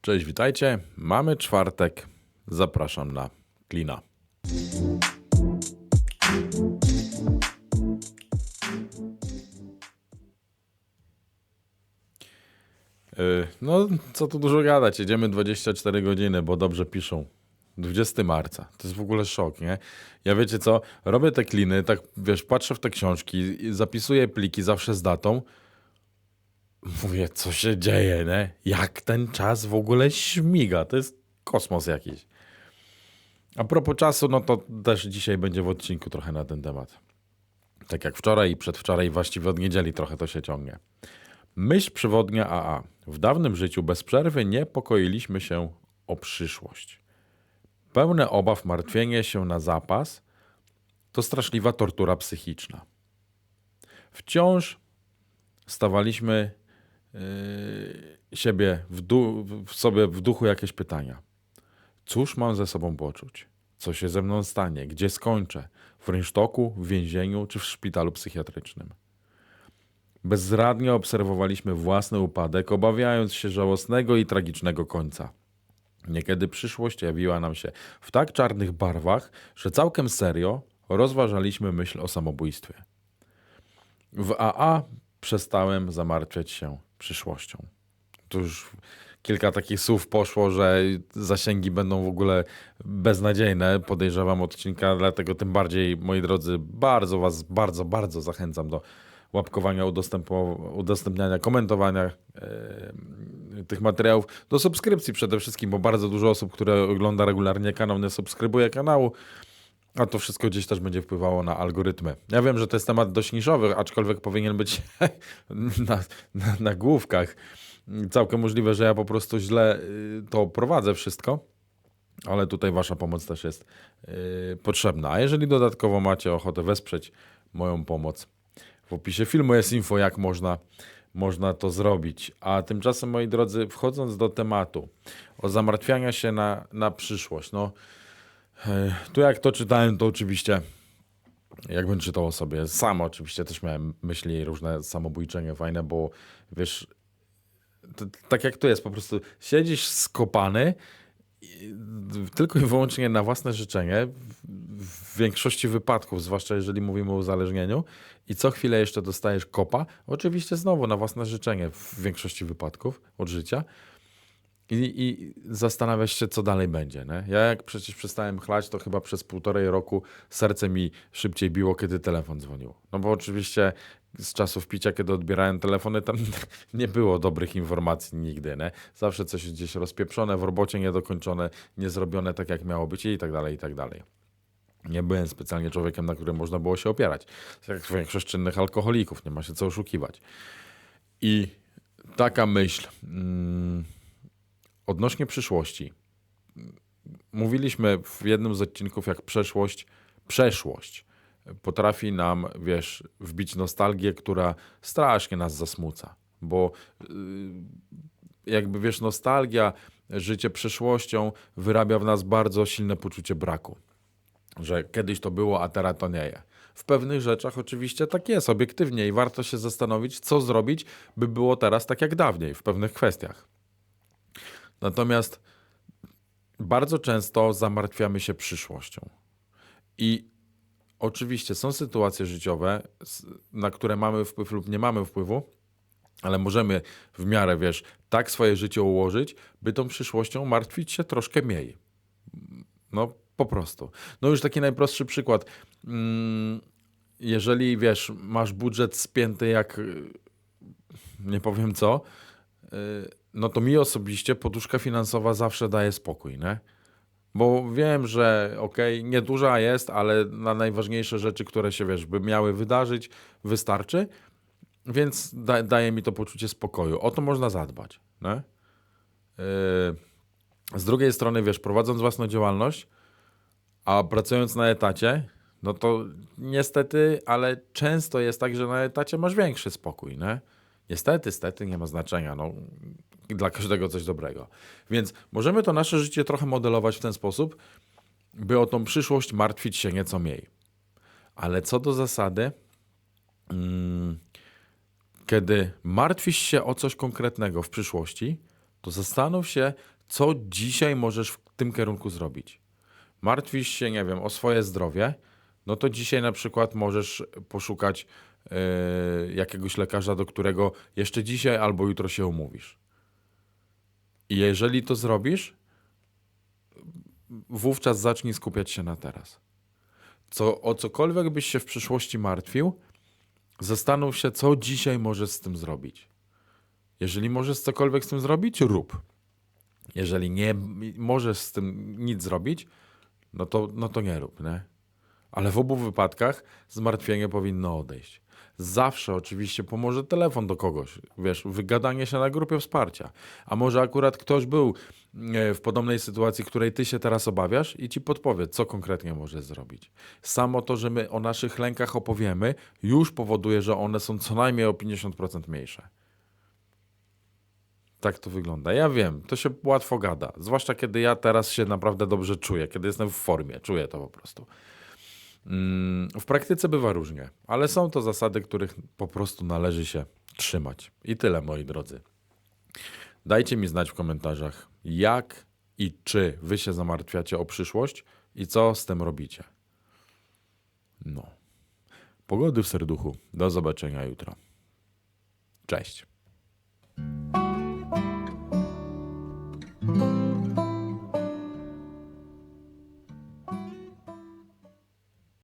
Cześć, witajcie. Mamy czwartek. Zapraszam na klina. Yy, No, co tu dużo gadać. Jedziemy 24 godziny, bo dobrze piszą. 20 marca. To jest w ogóle szok, nie? Ja wiecie co? Robię te kliny, tak wiesz, patrzę w te książki, zapisuję pliki zawsze z datą. Mówię, co się dzieje, nie? Jak ten czas w ogóle śmiga? To jest kosmos jakiś. A propos czasu, no to też dzisiaj będzie w odcinku trochę na ten temat. Tak jak wczoraj i przedwczoraj, właściwie od niedzieli trochę to się ciągnie. Myśl przewodnia AA. W dawnym życiu bez przerwy niepokoiliśmy się o przyszłość. Pełne obaw martwienie się na zapas to straszliwa tortura psychiczna. Wciąż stawaliśmy siebie w, w sobie w duchu jakieś pytania. Cóż mam ze sobą poczuć? Co się ze mną stanie? Gdzie skończę? W rynsztoku, w więzieniu czy w szpitalu psychiatrycznym? Bezradnie obserwowaliśmy własny upadek, obawiając się żałosnego i tragicznego końca. Niekiedy przyszłość jawiła nam się w tak czarnych barwach, że całkiem serio rozważaliśmy myśl o samobójstwie. W AA przestałem zamartwiać się przyszłością. Tu już kilka takich słów poszło, że zasięgi będą w ogóle beznadziejne, podejrzewam odcinka, dlatego tym bardziej, moi drodzy, bardzo Was, bardzo, bardzo zachęcam do łapkowania, udostępniania, komentowania e, tych materiałów, do subskrypcji przede wszystkim, bo bardzo dużo osób, które ogląda regularnie kanał, nie subskrybuje kanału, a to wszystko gdzieś też będzie wpływało na algorytmy. Ja wiem, że to jest temat dość niszowy, aczkolwiek powinien być na, na, na główkach. Całkiem możliwe, że ja po prostu źle y, to prowadzę wszystko, ale tutaj Wasza pomoc też jest y, potrzebna. A jeżeli dodatkowo macie ochotę wesprzeć moją pomoc, w opisie filmu jest info, jak można, można to zrobić. A tymczasem, moi drodzy, wchodząc do tematu o zamartwiania się na, na przyszłość, no tu jak to czytałem, to oczywiście jakbym czytał o sobie sam, oczywiście też miałem myśli różne samobójczenie fajne, bo wiesz, to, tak jak to jest, po prostu siedzisz skopany i- tylko i wyłącznie na własne życzenie, w większości wypadków, zwłaszcza jeżeli mówimy o uzależnieniu, i co chwilę jeszcze dostajesz kopa, oczywiście znowu na własne życzenie w większości wypadków od życia. I, I zastanawiasz się, co dalej będzie. Nie? Ja jak przecież przestałem chlać, to chyba przez półtorej roku serce mi szybciej biło, kiedy telefon dzwonił. No bo oczywiście z czasów picia, kiedy odbierałem telefony, tam nie było dobrych informacji nigdy. Nie? Zawsze coś gdzieś rozpieprzone, w robocie niedokończone, niezrobione tak, jak miało być i tak dalej, i tak dalej. Nie byłem specjalnie człowiekiem, na którym można było się opierać. Jak większość czynnych alkoholików, nie ma się co oszukiwać. I taka myśl mm, odnośnie przyszłości. Mówiliśmy w jednym z odcinków, jak przeszłość, przeszłość potrafi nam, wiesz, wbić nostalgię, która strasznie nas zasmuca. Bo yy, jakby, wiesz, nostalgia, życie przyszłością wyrabia w nas bardzo silne poczucie braku że kiedyś to było, a teraz to nie jest. W pewnych rzeczach oczywiście tak jest, obiektywnie i warto się zastanowić, co zrobić, by było teraz tak jak dawniej w pewnych kwestiach. Natomiast bardzo często zamartwiamy się przyszłością. I oczywiście są sytuacje życiowe, na które mamy wpływ lub nie mamy wpływu, ale możemy w miarę, wiesz, tak swoje życie ułożyć, by tą przyszłością martwić się troszkę mniej. No, po prostu. No już taki najprostszy przykład. Mm, Jeżeli wiesz, masz budżet spięty jak nie powiem co, y, no to mi osobiście poduszka finansowa zawsze daje spokój, nie? Bo wiem, że okej, nieduża jest, ale na najważniejsze rzeczy, które się wiesz, by miały wydarzyć, wystarczy, więc da, daje mi to poczucie spokoju. O to można zadbać, nie? Yy, z drugiej strony, wiesz, prowadząc własną działalność, a pracując na etacie, no to niestety, ale często jest tak, że na etacie masz większy spokój, nie? Niestety, stety, nie ma znaczenia, no, dla każdego coś dobrego. Więc możemy to nasze życie trochę modelować w ten sposób, by o tą przyszłość martwić się nieco mniej. Ale co do zasady, mm, kiedy martwisz się o coś konkretnego w przyszłości, to zastanów się, co dzisiaj możesz w tym kierunku zrobić. Martwisz się, nie wiem, o swoje zdrowie, no to dzisiaj na przykład możesz poszukać yy, jakiegoś lekarza, do którego jeszcze dzisiaj albo jutro się umówisz. I jeżeli to zrobisz, wówczas zacznij skupiać się na teraz. Co, o cokolwiek byś się w przyszłości martwił, zastanów się, co dzisiaj możesz z tym zrobić. Jeżeli możesz cokolwiek z tym zrobić, rób. Jeżeli nie możesz z tym nic zrobić, no to, no to nie rób, nie? Ale w obu wypadkach zmartwienie powinno odejść. Zawsze oczywiście pomoże telefon do kogoś, wiesz, wygadanie się na grupie wsparcia. A może akurat ktoś był e, w podobnej sytuacji, której ty się teraz obawiasz i ci podpowie, co konkretnie możesz zrobić. Samo to, że my o naszych lękach opowiemy, już powoduje, że one są co najmniej o 50% mniejsze. Tak to wygląda. Ja wiem, to się łatwo gada. Zwłaszcza kiedy ja teraz się naprawdę dobrze czuję, kiedy jestem w formie, czuję to po prostu. Mm, W praktyce bywa różnie, ale są to zasady, których po prostu należy się trzymać. I tyle, moi drodzy. Dajcie mi znać w komentarzach, jak i czy wy się zamartwiacie o przyszłość i co z tym robicie. No. Pogody w serduchu. Do zobaczenia jutro. Cześć.